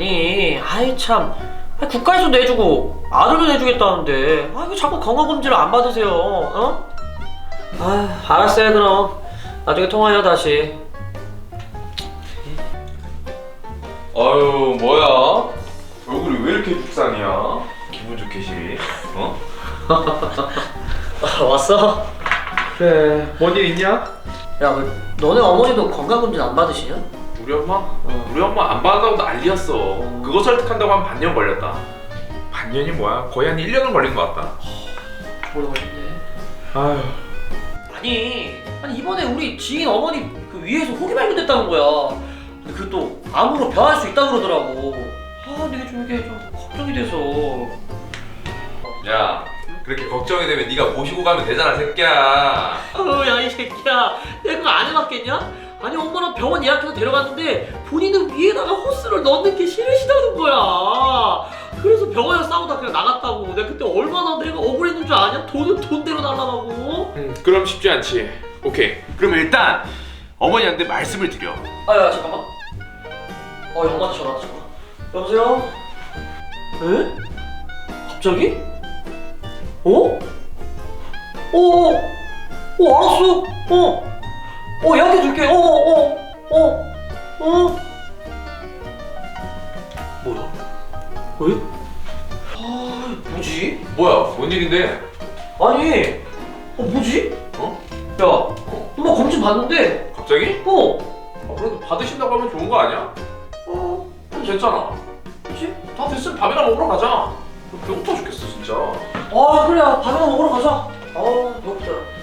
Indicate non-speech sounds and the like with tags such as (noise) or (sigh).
아니, 아이 참. 아, 국가에서 내주고 아들도 내주겠다는데 아, 왜 자꾸 건강검진을 안 받으세요? 어? 아, 알았어요 그럼. 나중에 통화해요 다시. 아유 뭐야? 얼굴이 왜 이렇게 죽상이야? 기분 좋게 시리. 어? 아, (laughs) 왔어? 그래. 뭔 일 있냐? 야, 그, 너네 어머니도 건강검진 안 받으시냐? 우리 엄마? 우리 엄마 안 받는다고 난리였어. 그거 설득한다고 한 반년 걸렸다. 반년이 뭐야? 거의 한 1년은 걸린 것 같다. 오래 걸렸네. 아유. 아니, 아니 이번에 우리 지인 어머니 그 위에서 혹이 발견됐다는 거야. 근데 그또 암으로 변할 수 있다 그러더라고. 아, 근데 이게 좀 이게 좀 걱정이 돼서. 야, 그렇게 걱정이 되면 네가 모시고 가면 되잖아, 새끼야. (laughs) 어, 야, 이 새끼야. 내가 그거 안 해봤겠냐? 아니, 엄마랑 병원 예약해서 데려갔는데 본인은 위에다가 호스를 넣는 게 싫으시다는 거야. 그래서 병원에서 싸우다 그냥 나갔다고. 내가 그때 얼마나 내가 억울했는 줄 아냐? 돈은 돈대로 달라고. 음, 그럼 쉽지 않지. 오케이. 그럼 일단 어머니한테 말씀을 드려. 아, 야, 잠깐만. 어, 엄마한테 전화 왔어. 여보세요? 에? 갑자기? 어? 어, 어, 어, 알았어. 어, 어, 예약해 줄게. 어, 어, 어, 어, 어. 뭐야? 왜? 아, 뭐지? 뭐야? 뭔 일인데? 아니, 어, 뭐지? 어? 야, 엄마 검진 받는데, 갑자기? 어, 아, 그래도 받으신다고 하면 좋은 거 아니야? 어, 그럼 됐잖아. 뭐지? 다 됐으면 밥이나 먹으러 가자. 배고파 죽겠어, 진짜. 아, 그래, 밥이나 먹으러 가자. 아, 배고프다.